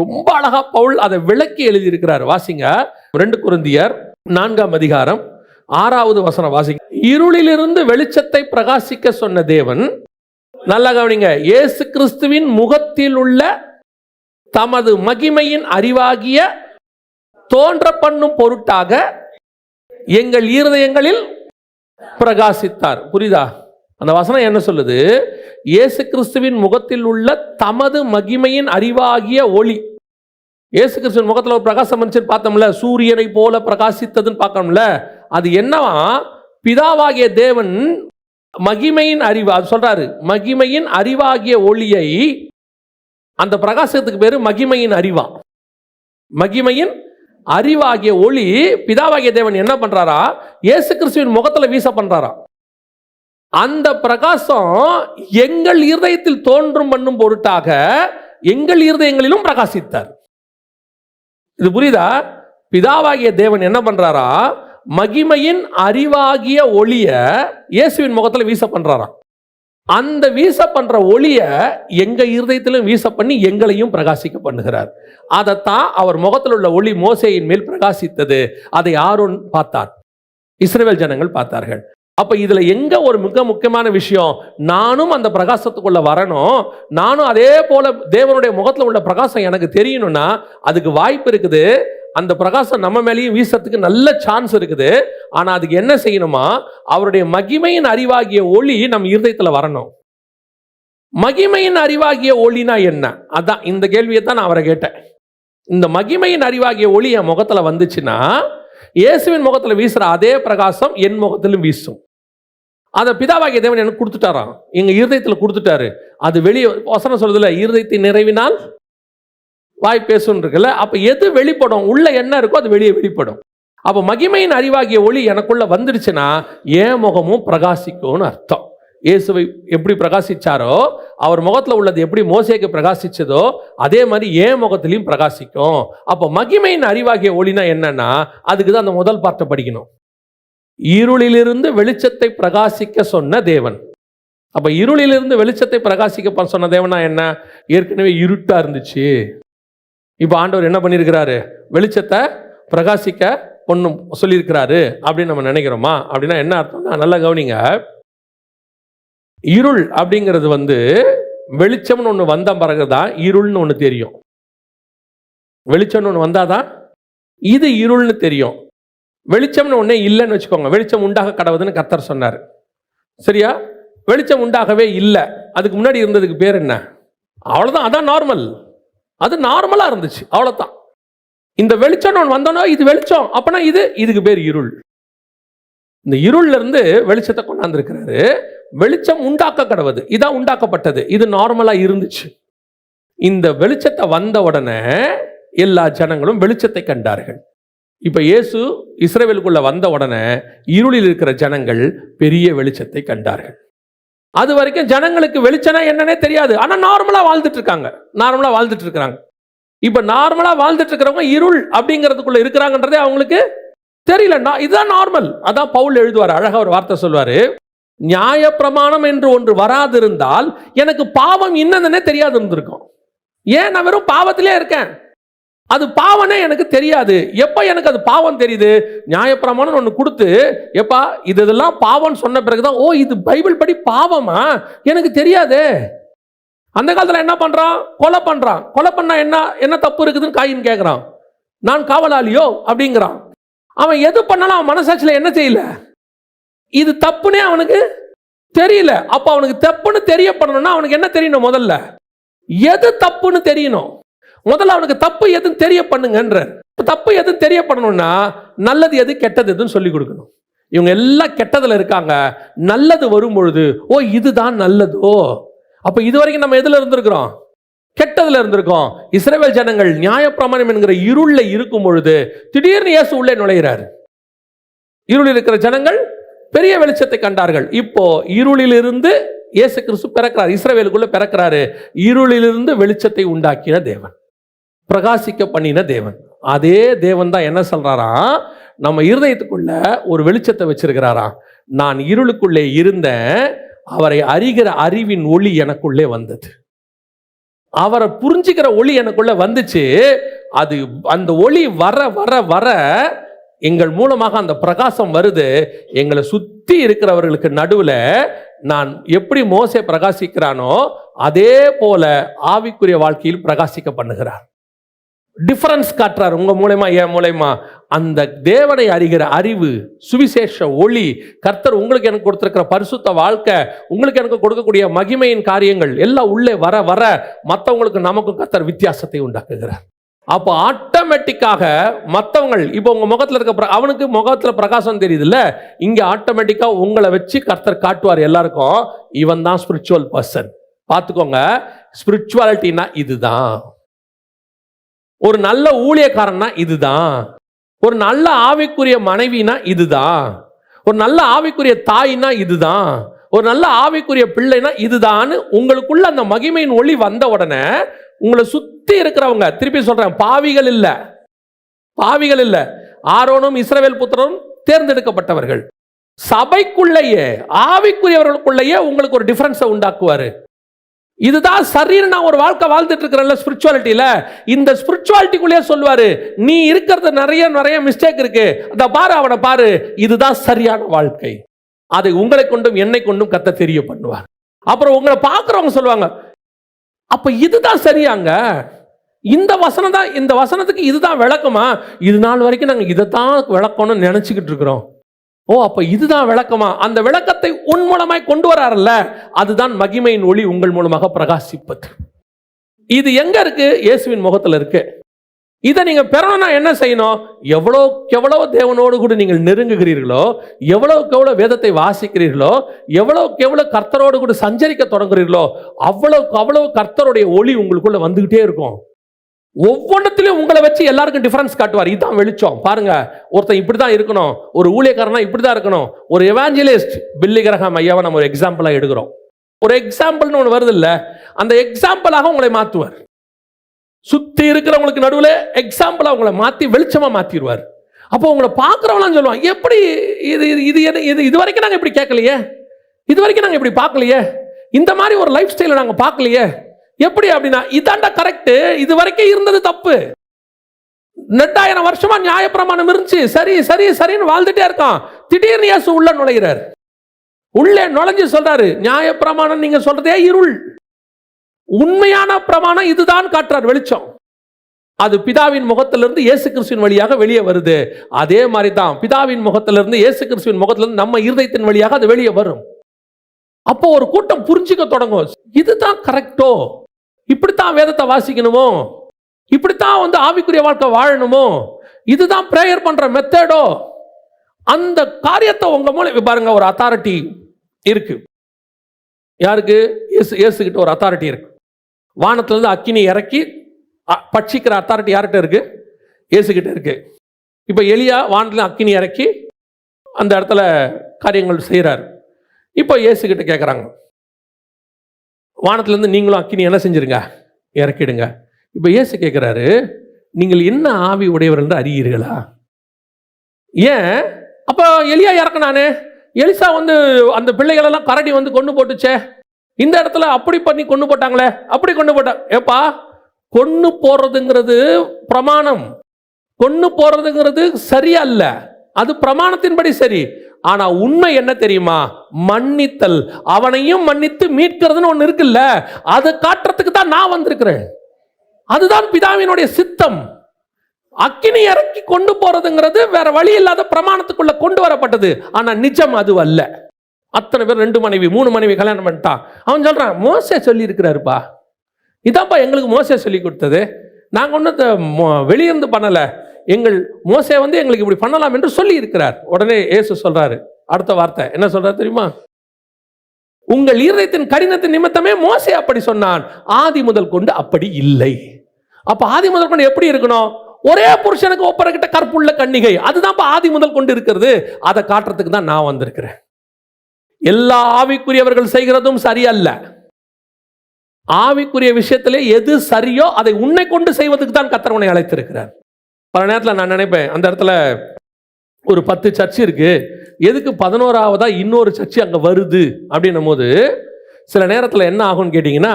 ரொம்ப அழகா பவுல் அதை விளக்கி எழுதியிருக்கிறார். வாசிங்க. ரெண்டு குருந்தியர் நான்காம் அதிகாரம் ஆறாவது வசனம் வாசிங்க. இருளிலிருந்து வெளிச்சத்தை பிரகாசிக்க சொன்ன தேவன் நல்லா கவனிங்க இயேசு கிறிஸ்துவின் முகத்தில் உள்ள தமது மகிமையின் அறிவாகிய தோன்ற பண்ணும் பொருட்டாக எங்கள் இருதயங்களில் பிரகாசித்தார். புரியுதா? அந்த வசனம் என்ன சொல்லுது? இயேசு கிறிஸ்துவின் முகத்தில் உள்ள தமது மகிமையின் அறிவாகிய ஒளி. இயேசு கிறிஸ்துவின் முகத்தில் ஒரு பிரகாசம் மனுஷன் பார்த்தோம்ல சூரியனை போல பிரகாசித்ததுன்னு பார்க்கணும்ல. அது என்னவா? பிதாவாகிய தேவன் மகிமையின் அறிவு அது சொல்றாரு மகிமையின் அறிவாகிய ஒளியை அந்த பிரகாசத்துக்கு பேர் மகிமையின் அறிவா. மகிமையின் அறிவாகிய ஒளி பிதாவாகிய தேவன் என்ன பண்றாரா? இயேசு கிறிஸ்துவின் முகத்தில் வீச பண்றாரா. அந்த பிரகாசம் எங்கள் இருதயத்தில் தோன்றும் பண்ணும் பொருட்டாக எங்கள் இருதயங்களிலும் பிரகாசித்தார். இது புரியுதா? பிதாவாகிய தேவன் என்ன பண்றாரா? மகிமையின் அறிவாகிய ஒளிய இயேசுவின் முகத்தில் வீச பண்றாராம். அந்த வீச பண்ற ஒளிய எங்க இருதயத்திலும் வீச பண்ணி எங்களையும் பிரகாசிக்க பண்ணுகிறார். அதைத்தான் அவர் முகத்தில் உள்ள ஒளி மோசையின் மேல் பிரகாசித்தது. அதை ஆரோன் பார்த்தார். இஸ்ரேல் ஜனங்கள் பார்த்தார்கள். அப்போ இதில் எங்கே ஒரு மிக முக்கியமான விஷயம்? நானும் அந்த பிரகாசத்துக்குள்ளே வரணும். நானும் அதே போல் தேவனுடைய முகத்தில் உள்ள பிரகாசம் எனக்கு தெரியணும்னா அதுக்கு வாய்ப்பு இருக்குது. அந்த பிரகாசம் நம்ம மேலேயும் வீசுறதுக்கு நல்ல சான்ஸ் இருக்குது. ஆனால் அதுக்கு என்ன செய்யணுமா? அவருடைய மகிமையின் அறிவாகிய ஒளி நம்ம இருதயத்தில் வரணும். மகிமையின் அறிவாகிய ஒளினா என்ன? அதான் இந்த கேள்வியை தான் நான் அவரை கேட்டேன். இந்த மகிமையின் அறிவாகிய ஒளி என் முகத்தில் வந்துச்சுன்னா இயேசுவின் முகத்தில் வீசுகிற அதே பிரகாசம் என் முகத்திலும் வீசும். அதை பிதாவாகிய தேவன் எனக்கு கொடுத்துட்டாராம். எங்கள் இருதயத்தில் கொடுத்துட்டாரு. அது வெளியே வசனம் சொல்றதுல இருதயத்தை நிறைவினால் வாய் பேசுன்னு இருக்குல்ல அப்போ எது வெளிப்படும் உள்ள என்ன இருக்கோ அது வெளியே வெளிப்படும். அப்போ மகிமையின் அறிவாகிய ஒளி எனக்குள்ள வந்துடுச்சுன்னா என் முகமும் பிரகாசிக்கும்னு அர்த்தம். இயேசுவை எப்படி பிரகாசிச்சாரோ அவர் முகத்தில் உள்ளது எப்படி மோசேக்கு பிரகாசிச்சதோ அதே மாதிரி ஏன் முகத்திலையும் பிரகாசிக்கும். அப்போ மகிமையின் அறிவாகிய ஒளினா என்னன்னா அதுக்கு தான் அந்த முதல் பார்ட்டை படிக்கணும். இருளிலிருந்து வெளிச்சத்தை பிரகாசிக்க சொன்ன தேவன். அப்போ இருளிலிருந்து வெளிச்சத்தை பிரகாசிக்க சொன்ன தேவனா என்ன? ஏற்கனவே இருட்டாக இருந்துச்சு. இப்போ ஆண்டவர் என்ன பண்ணியிருக்கிறாரு வெளிச்சத்தை பிரகாசிக்க ஒன்றும் சொல்லியிருக்கிறாரு அப்படின்னு நம்ம நினைக்கிறோமா? அப்படின்னா என்ன அர்த்தம்னா நல்லா கவனிங்க. இருள் அப்படிங்கிறது வந்து வெளிச்சம்னு ஒன்று வந்த பிறகு தான் இருள்னு ஒன்று தெரியும். வெளிச்சம்னு ஒன்று வந்தாதான் இது இருள்னு தெரியும். வெளிச்சம்னு ஒன்றே இல்லைன்னு வச்சுக்கோங்க. வெளிச்சம் உண்டாக கடவுதுன்னு கத்தர் சொன்னார். சரியா? வெளிச்சம் உண்டாகவே இல்லை. அதுக்கு முன்னாடி இருந்ததுக்கு பேர் என்ன? அவ்வளோதான் அதான் நார்மல் அது நார்மலாக இருந்துச்சு. அவ்வளோதான் இந்த வெளிச்சம் ஒன்று வந்தோன்னா இது வெளிச்சம். அப்போனா இது இதுக்கு பேர் இருள். இந்த இருள்லேருந்து வெளிச்சத்தை கொண்டாந்துருக்கிறாரு. வெளிச்சம் உண்டாக்க கடவுது. இதான் உண்டாக்கப்பட்டது. இது நார்மலாக இருந்துச்சு. இந்த வெளிச்சத்தை வந்த உடனே எல்லா ஜனங்களும் வெளிச்சத்தை கண்டார்கள். இப்போ இயேசு இஸ்ரேவேலுக்குள்ளே வந்த உடனே இருளில் இருக்கிற ஜனங்கள் பெரிய வெளிச்சத்தை கண்டார்கள். அது வரைக்கும் ஜனங்களுக்கு வெளிச்சனா என்னன்னே தெரியாது. ஆனால் நார்மலாக வாழ்ந்துட்டு இருக்காங்க. நார்மலாக வாழ்ந்துட்டு இருக்கிறாங்க. இப்போ நார்மலாக வாழ்ந்துட்டு இருக்கிறவங்க இருள் அப்படிங்கிறதுக்குள்ள இருக்கிறாங்கன்றதே அவங்களுக்கு தெரியல. நான் இதுதான் நார்மல். அதான் பவுல் எழுதுவார். அழகா ஒரு வார்த்தை சொல்வார் நியாயப்பிரமாணம் என்று ஒன்று வராதிருந்தால் எனக்கு பாவம் என்னதுன்னே தெரியாது இருந்திருக்கும் ஏன்? நான் வெறும் பாவத்திலே இருக்கேன். அது பாவனே எனக்கு தெரியாது. எப்போ எனக்கு அது பாவம் தெரியுது? நியாயப்பிரமாணம் ஒன்று கொடுத்து எப்பா இது இதெல்லாம் பாவம்னு சொன்ன பிறகுதான் ஓ இது பைபிள் படி பாவமா? எனக்கு தெரியாதே. அந்த காலத்தில் என்ன பண்றான்? கொலை பண்றான். கொலை பண்ணா என்ன என்ன தப்பு இருக்குதுன்னு காயின் கேட்குறான் நான் காவலாளியோ? அப்படிங்கிறான். அவன் எது பண்ணாலும் அவன் மனசாட்சியில் என்ன செய்யல? இது தப்புனே அவனுக்கு தெரியல. அப்போ அவனுக்கு தப்புன்னு தெரியப்படணும்னா அவனுக்கு என்ன தெரியணும் முதல்ல? எது தப்புன்னு தெரியணும்? முதல்ல அவனுக்கு தப்பு எதுன்னு தெரிய பண்ணுங்கன்ற தப்பு எது தெரியப்படணும்னா நல்லது எது கெட்டது எதுன்னு சொல்லி கொடுக்கணும். இவங்க எல்லாம் கெட்டதுல இருக்காங்க. நல்லது வரும் பொழுது ஓ இதுதான் நல்லதோ? அப்போ இது வரைக்கும் நம்ம எதுல இருந்திருக்கிறோம்? கெட்டதுல இருந்திருக்கோம். இஸ்ரேவேல் ஜனங்கள் நியாயப்பிரமாணம் என்கிற இருளில் இருக்கும் பொழுது திடீர்னு இயேசு உள்ளே நுழைகிறார் இருளில் இருக்கிற ஜனங்கள் பெரிய வெளிச்சத்தை கண்டார்கள். இப்போ இருளிலிருந்து இயேசு கிறிஸ்து பிறக்கிறார். இஸ்ரவேலுக்குள்ள பிறக்கிறாரு. இருளிலிருந்து வெளிச்சத்தை உண்டாக்கின தேவன். பிரகாசிக்க பண்ணின தேவன். அதே தேவன் தான் என்ன சொல்றாராம் நம்ம இருதயத்துக்குள்ள ஒரு வெளிச்சத்தை வச்சிருக்கிறாரா? நான் இருளுக்குள்ளே இருந்தேன் அவரை அறிகிற அறிவின் ஒளி எனக்குள்ளே வந்தது. அவரை புரிஞ்சுக்கிற ஒளி எனக்குள்ள வந்துச்சு. அது அந்த ஒளி வர வர வர எங்கள் மூலமாக அந்த பிரகாசம் வருது. எங்களை சுற்றி இருக்கிறவர்களுக்கு நடுவில் நான் எப்படி மோசை பிரகாசிக்கிறானோ அதே போல ஆவிக்குரிய வாழ்க்கையில் பிரகாசிக்க பண்ணுகிறார். டிஃபரன்ஸ் காட்டுறார். உங்கள் மூலயமா என் மூலயமா. அந்த தேவனை அறிகிற அறிவு சுவிசேஷ ஒளி கர்த்தர் உங்களுக்கு எனக்கு கொடுத்துருக்கிற பரிசுத்த வாழ்க்கை உங்களுக்கு எனக்கு கொடுக்கக்கூடிய மகிமையின் காரியங்கள் எல்லாம் உள்ளே வர வர மற்றவங்களுக்கு நமக்கும் கர்த்தர் வித்தியாசத்தை உண்டாக்குகிறார். அப்போ ஆட்டோமேட்டிக்காக மற்றவங்கள் இப்போ உங்கள் முகத்தில் இருக்க அவனுக்கு முகத்தில் பிரகாசம் தெரியுதுல்ல? இங்கே ஆட்டோமேட்டிக்காக உங்களை வச்சு கர்த்தர் காட்டுவார் எல்லாருக்கும். இவன் தான் ஸ்பிரிச்சுவல் பர்சன் பார்த்துக்கோங்க. ஸ்பிரிச்சுவாலிட்டின்னா இதுதான். ஒரு நல்ல ஊழியக்காரன்னா இதுதான். ஒரு நல்ல ஆவிக்குரிய மனைவினா இதுதான். ஒரு நல்ல ஆவிக்குரிய தாய்னா இதுதான். ஒரு நல்ல ஆவிக்குரிய பிள்ளைனா இதுதான்னு உங்களுக்குள்ள அந்த மகிமையின் ஒளி வந்த உடனே உங்களை சுத்தி இருக்கிறவங்க திருப்பி சொல்றேன் பாவிகள் இல்ல. பாவிகள் இல்ல. ஆரோனும் இஸ்ரவேல் புத்திரனும் தேர்ந்தெடுக்கப்பட்டவர்கள். சபைக்குள்ளேயே ஆவிக்குரியவர்களுக்குள்ளேயே உங்களுக்கு ஒரு டிஃபரன்ஸை உண்டாக்குவாரு. இதுதான் சரின்னு நான் ஒரு வாழ்க்கை வாழ்ந்துட்டு இருக்கிறேன்ல ஸ்பிரிச்சுவாலிட்டியில் இந்த ஸ்பிரிச்சுவாலிட்டிக்குள்ளேயே சொல்லுவார் நீ இருக்கிறது நிறைய நிறைய மிஸ்டேக் இருக்கு. அதை பாரு அவனை பாரு. இதுதான் சரியான வாழ்க்கை. அதை உங்களை கொண்டும் என்னை கொண்டும் கத்த தெரிய பண்ணுவார் அப்புறம் உங்களை பார்க்குறவங்க சொல்லுவாங்க அப்போ இதுதான் சரியாங்க? இந்த வசனம் தான் இந்த வசனத்துக்கு இதுதான் விளக்கமா? இது நாள் வரைக்கும் நாங்கள் இதைத்தான் விளக்கணும்னு நினச்சிக்கிட்டு இருக்கிறோம். ஓ அப்போ இதுதான் விளக்கமா? அந்த விளக்கத்தை உன் மூலமாய் கொண்டு வராருல்ல? அதுதான் மகிமையின் ஒளி உங்கள் மூலமாக பிரகாசிப்பது. இது எங்க இருக்கு? இயேசுவின் முகத்தில் இருக்கு. இதை நீங்க பெறணும்னா என்ன செய்யணும்? எவ்வளோக்கு எவ்வளோ தேவனோடு கூட நீங்கள் நெருங்குகிறீர்களோ எவ்வளோக்கு எவ்வளோ வேதத்தை வாசிக்கிறீர்களோ எவ்வளோக்கு எவ்வளோ கர்த்தரோடு கூட சஞ்சரிக்க தொடங்குறீர்களோ அவ்வளோக்கு அவ்வளோ கர்த்தருடைய ஒளி உங்களுக்குள்ள வந்துகிட்டே இருக்கும். ஒவ்வொன்றத்திலையும் உங்களை வச்சு எல்லாருக்கும் டிஃபரன்ஸ் காட்டுவார். இதுதான் வெளிச்சம். பாருங்க ஒருத்தன் இப்படி தான் இருக்கணும் ஒரு ஊழியக்காரனா இப்படி தான் இருக்கணும் ஒரு எவாஞ்சலிஸ்ட் பில்லி கிரகம் ஐயாவை நம்ம ஒரு எக்ஸாம்பிளாக எடுக்கிறோம். ஒரு எக்ஸாம்பிள்னு ஒன்று வருது இல்லை அந்த எக்ஸாம்பிளாக உங்களை மாற்றுவார் சுத்தி இருக்கிறவங்களுக்கு நடுவில் எக்ஸாம்பிளாக உங்களை மாற்றி வெளிச்சமாக மாற்றிடுவார் அப்போ உங்களை பார்க்குறவங்களாம் சொல்லுவான் எப்படி இது இது இது என்ன இது இது வரைக்கும் நாங்கள் இப்படி கேட்கலையே? இது வரைக்கும் நாங்கள் இப்படி பார்க்கலையே? இந்த மாதிரி ஒரு லைஃப் ஸ்டைலை நாங்கள் பார்க்கலையே? எப்படி அப்படின்னா இதாண்டா கரெக்டு இது வரைக்கும் இருந்தது தப்பு. ரெண்டாயிரம் வருஷமா நியாயப்பிரமாணம் இருந்துச்சு. சரி சரி சரின்னு வாழ்ந்துட்டே இருக்கான். திடீர்னு இயேசு உள்ள நுழைகிறார் உள்ளே நுழைஞ்சு சொல்றாரு நியாயப்பிரமாணம் நீங்க சொல்றதே இருள். உண்மையான பிரமாணம் இதுதான் காட்டுறார் வெளிச்சம். அது பிதாவின் முகத்திலிருந்து இயேசு கிறிஸ்துவின் வழியாக வெளியே வருது. அதே மாதிரி தான் பிதாவின் முகத்திலிருந்து இயேசு கிறிஸ்துவின் முகத்திலிருந்து நம்ம இருதயத்தின் வழியாக அது வெளியே வரும். அப்போ ஒரு கூட்டம் புரிஞ்சுக்க தொடங்கும். இதுதான் கரெக்டோ இப்படித்தான் வேதத்தை வாசிக்கணுமோ? இப்படித்தான் வந்து ஆவிக்குரிய வாழ்க்கை வாழணுமோ? இதுதான் ப்ரேயர் பண்ற மெத்தடோ அந்த காரியத்தை உங்க மூலம் பாருங்க ஒரு அத்தாரிட்டி இருக்கு. யாருக்கு? இயேசு இயேசுகிட்ட ஒரு அத்தாரிட்டி இருக்கு. வானத்திலிருந்து அக்கினி இறக்கி அ- பட்சிக்கிற அத்தாரிட்டி யார்கிட்ட இருக்கு? இயேசுகிட்ட இருக்கு. இப்போ எலியா வானத்தில் அக்கினி இறக்கி அந்த இடத்துல காரியங்கள் செய்கிறார் இப்போ இயேசுகிட்ட கேட்குறாங்க வானத்திலேருந்து நீங்களும் அக்கினி என்ன செஞ்சிருங்க? இறக்கிடுங்க. இப்போ இயேசு கேட்குறாரு நீங்கள் என்ன ஆவி உடையவர் என்று அறியீர்களா? ஏன்? அப்போ எலியா இறக்குனானே எலிசா வந்து அந்த பிள்ளைகளெல்லாம் கரடி வந்து கொண்டு போட்டுச்சே. இந்த இடத்துல அப்படி பண்ணி கொண்டு போட்டாங்களே. அப்படி கொண்டு போட்டா ஏப்பா கொண்டு போடுறதுங்கிறது பிரமாணம். கொண்டு போறதுங்கிறது சரியல்ல அது பிரமாணத்தின்படி சரி. ஆனா உண்மை என்ன தெரியுமா? மன்னித்தல். அவனையும் மன்னித்து மீட்கிறதுன்னு ஒன்று இருக்குல்ல? அதை காட்டுறதுக்கு தான் நான் வந்திருக்கிறேன். அதுதான் பிதாவினுடைய சித்தம். அக்கினி இறக்கி கொண்டு போறதுங்கிறது வேற வழி இல்லாத பிரமாணத்துக்குள்ள கொண்டு வரப்பட்டது. ஆனா நிஜம் அது அல்ல. அத்தனை பேர் ரெண்டு மனைவி மூணு மனைவி கல்யாணம் பண்ணிட்டான் அவன் சொல்றான் மோச சொல்லி இருக்கிறாருப்பா இதான்ப்பா எங்களுக்கு மோச சொல்லி கொடுத்தது. நாங்கள் ஒன்றும் வெளியிருந்து பண்ணலை. எங்கள் மோசே வந்து எங்களுக்கு இப்படி பண்ணலாம் என்று சொல்லி இருக்கிறார் உடனே இயேசு சொல்றாரு. அடுத்த வார்த்தை. என்ன சொல்றாரு தெரியுமா? உங்கள் இருதயத்தின் கடினத்தின் நிமித்தமே மோசே அப்படி சொன்னான். ஆதி முதல் கொண்டு அப்படி இல்லை. அப்ப ஆதி முதல் கொண்டு எப்படி இருக்கணும்? ஒரே புருஷனுக்கு ஒப்பரக்கிட்ட கற்புள்ள கன்னிகை. அதுதான் ஆதி முதல் கொண்டு இருக்கிறது. அதை காட்டுறதுக்கு தான் நான் வந்திருக்கிறேன். எல்லா ஆவிக்குரியவர்கள் செய்கிறதும் சரியல்ல. ஆவிக்குரிய விஷயத்திலே எது சரியோ அதை உன்னை கொண்டு செய்வதற்கு தான் கத்தரவனை அழைத்திருக்கிறார். பல நேரத்தில் நான் நினைப்பேன் அந்த இடத்துல ஒரு பத்து சர்ச் இருக்கு. எதுக்கு பதினோராவதா இன்னொரு சர்ச்சு அங்கே வருது? அப்படின்னும் போது சில நேரத்தில் என்ன ஆகும்னு கேட்டிங்கன்னா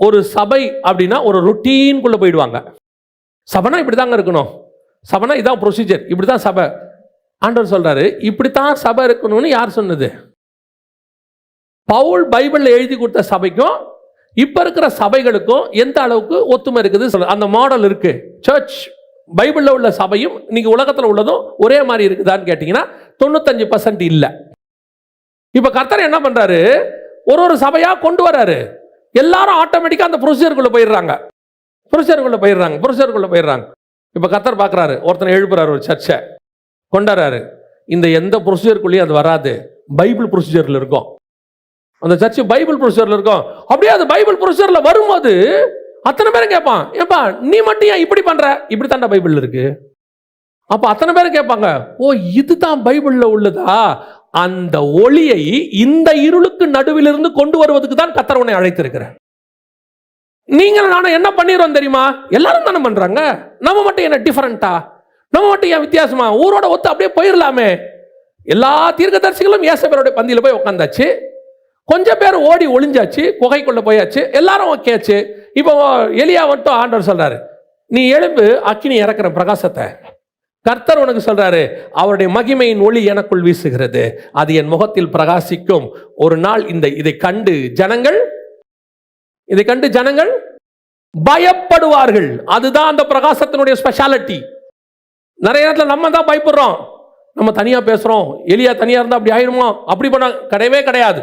ஒரு சபை அப்படின்னா ஒரு ரொட்டீன்குள்ளே போயிடுவாங்க. சபைனா இப்படி தாங்க இருக்கணும். சபைனா இதான் ப்ரொசீஜர் இப்படி தான் சபை. ஆண்டவர் சொல்கிறாரு இப்படித்தான் சபை இருக்கணும்னு யார் சொன்னது? பவுல் பைபிளில் எழுதி கொடுத்த சபைக்கும் இப்போ இருக்கிற சபைகளுக்கும் எந்த அளவுக்கு ஒத்துமை இருக்குது சொல்ல அந்த மாடல் இருக்கு. சர்ச் பைபிளில் உள்ள சபையும் இன்னைக்கு உலகத்தில் உள்ளதும் ஒரே மாதிரி இருக்குதான்னு கேட்டிங்கன்னா தொண்ணூத்தஞ்சு பர்சன்ட் இல்லை. இப்போ கர்த்தர் என்ன பண்ணுறாரு ஒரு ஒரு சபையாக கொண்டு வராரு. எல்லாரும் ஆட்டோமேட்டிக்காக அந்த ப்ரொசீஜருக்குள்ள போயிடுறாங்க. ப்ரொசீஜருக்குள்ளே போயிடுறாங்க ப்ரொசீஜருக்குள்ளே போயிடுறாங்க. இப்போ கர்த்தர் பார்க்குறாரு ஒருத்தனை எழுப்புறாரு ஒரு சர்ச்சை கொண்டாடுறாரு இந்த எந்த ப்ரொசீஜருக்குள்ளேயும் அது வராது. பைபிள் ப்ரொசீஜரில் இருக்கும். அந்த சர்ச்சு பைபிள் ப்ரொசீஜரில் இருக்கும். அப்படியே அது பைபிள் ப்ரொசீஜரில் வரும்போது அத்தனை பேரும் கேட்பான் ஏப்பா நீ மட்டும் ஏன் இப்படி பண்ற? இப்படி தாண்டா பைபிள் இருக்கு. அப்ப அத்தனை பேரும் கேட்பாங்க ஓ இதுதான் பைபிள்ல உள்ளதா? அந்த ஒளியை இந்த இருளுக்கு நடுவிலிருந்து கொண்டு வருவதுக்கு தான் கத்தர் உன்னை அழைத்திருக்கிறேன் நீங்கள் நானும் என்ன பண்ணிடுறோம் தெரியுமா? எல்லாரும் தானே பண்றாங்க. நம்ம மட்டும் என்ன டிஃபரெண்டா நம்ம மட்டும் ஏன் வித்தியாசமா? ஊரோட ஒத்து அப்படியே போயிடலாமே எல்லா தீர்க்கதரிசிகளும் ஏசபேருடைய பந்தியில் போய் உட்காந்தாச்சு கொஞ்சம் பேர் ஓடி ஒளிஞ்சாச்சு குகைக்குள்ள போயாச்சு. எல்லாரும் ஓகேச்சு இப்போ எலியா மட்டும் ஆண்டவர் சொல்கிறாரு நீ எழும்பு அக்கினி இறக்குற பிரகாசத்தை. கர்த்தர் உனக்கு சொல்றாரு அவருடைய மகிமையின் ஒளி எனக்குள் வீசுகிறது. அது என் முகத்தில் பிரகாசிக்கும். ஒரு நாள் இந்த இதை கண்டு ஜனங்கள் இதை கண்டு ஜனங்கள் பயப்படுவார்கள். அதுதான் அந்த பிரகாசத்தினுடைய ஸ்பெஷாலிட்டி நிறைய நேரத்தில் நம்ம தான் பயப்படுறோம். நம்ம தனியாக பேசுகிறோம் எலியா தனியாக இருந்தால் அப்படி ஆயிடுமோ அப்படி பண்ண கிடையவே கிடையாது.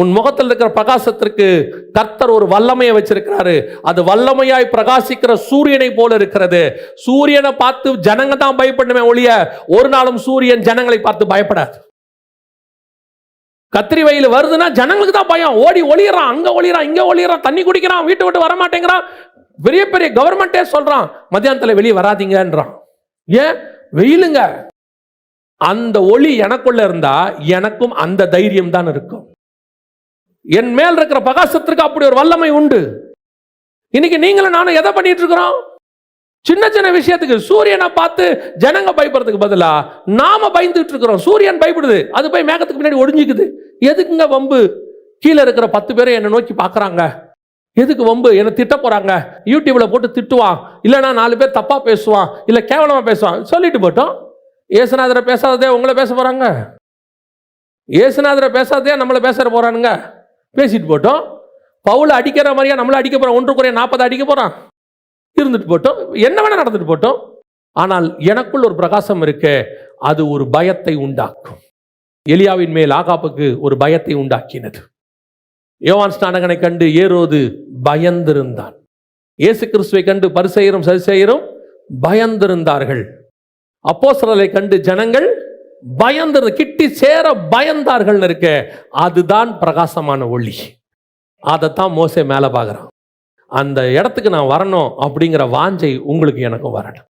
உன் முகத்தில் இருக்கிற பிரகாசத்திற்கு கர்த்தர் ஒரு வல்லமையை வச்சிருக்கிறாரு. அது வல்லமையாய் பிரகாசிக்கிற சூரியனை போல இருக்கிறது. சூரியனை பார்த்து ஜனங்க தான் பயப்படணுமே ஒழிய ஒரு நாளும் சூரியன் ஜனங்களை பார்த்து பயப்படாது. கத்திரி வயலு வருதுன்னா ஜனங்களுக்கு தான் பயம். ஓடி ஒளியறான் அங்க ஒளியறான் இங்க ஒளியறான் தண்ணி குடிக்கிறான் வீட்டை விட்டு வர மாட்டேங்கிறான். பெரிய பெரிய கவர்மெண்டே சொல்றான் மத்தியானத்துல வெளியே வராதீங்கன்றான். ஏன்? வெயிலுங்க. அந்த ஒளி எனக்குள்ள இருந்தா எனக்கும் அந்த தைரியம் தான் இருக்கும். என் மேல் இருக்கிற பகாசத்திற்கு அப்படி ஒரு வல்லமை உண்டு. இன்னைக்கு நீங்களும் நானும் எதை பண்ணிட்டு இருக்கிறோம்? சின்ன சின்ன விஷயத்துக்கு சூரியனை பார்த்து ஜனங்க பயப்படுறதுக்கு பதிலாக நாம பயந்துட்டு இருக்கிறோம். சூரியன் பயப்படுது. அது போய் மேகத்துக்கு பின்னாடி ஒடிஞ்சிக்குது. எதுக்குங்க வம்பு? கீழே இருக்கிற பத்து பேரை என்னை நோக்கி பார்க்குறாங்க. எதுக்கு வம்பு? என்னை திட்ட போறாங்க. யூடியூப்ல போட்டு திட்டுவான். இல்லைன்னா நாலு பேர் தப்பா பேசுவான். இல்லை கேவலமா பேசுவான். சொல்லிட்டு போட்டோம். ஏசுநாதரை பேசாததே உங்களை பேச போறாங்க. ஏசுநாதரை பேசாததே நம்மளை பேச போறானுங்க. பேசிட்டு போட்டோம். பவுல அடிக்கிற மாதிரியா நம்மள அடிக்க போறோம் ஒன்று குறைய நாற்பது அடிக்க போறான். இருந்துட்டு போட்டோம். என்ன வேணா நடந்துட்டு போட்டோம். ஆனால் எனக்குள் ஒரு பிரகாசம் இருக்கு. அது ஒரு பயத்தை உண்டாக்கும். எலியாவின் மேல் ஆகாப்புக்கு ஒரு பயத்தை உண்டாக்கினது. யோவான் ஸ்நானகனை கண்டு ஏரோது பயந்திருந்தான். இயேசு கிறிஸ்துவை கண்டு பரிசெயரும் சரிசெயரும் பயந்திருந்தார்கள். அப்போஸ்தலரை கண்டு ஜனங்கள் பயந்தது கிட்டி சேர பயந்தார்கள் இருக்க அதுதான் பிரகாசமான ஒளி. அதைத்தான் மோசே மேலே பார்க்குறான் அந்த இடத்துக்கு நான் வரணும் அப்படிங்கிற வாஞ்சை உங்களுக்கு எனக்கும் வரணும்.